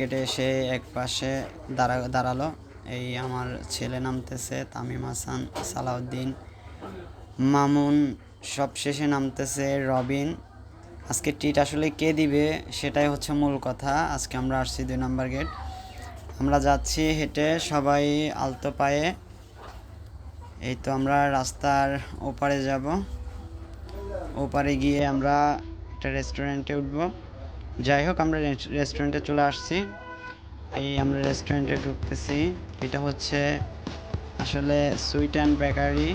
গেটে এসে এক পাশে দাঁড়া, দাঁড়াল। এই আমার ছেলে নামতেছে তামিম হাসান, সালাউদ্দিন, মামুন, সব শেষে নামতেছে রবিন। আজকে টিট আসলে কে দিবে সেটাই হচ্ছে মূল কথা। আজকে আমরা আসছি দুই নম্বর গেট। আমরা যাচ্ছি হেঁটে সবাই আলতো পায়ে। এই তো আমরা রাস্তার ওপারে যাব। ওপারে গিয়ে আমরা একটা রেস্টুরেন্টে উঠব। যাই হোক, আমরা রেস- রেস্টুরেন্টে চলে আসছি। এই আমরা রেস্টুরেন্টে ঢুকতেছি। এটা হচ্ছে আসলে সুইট অ্যান্ড বেকারি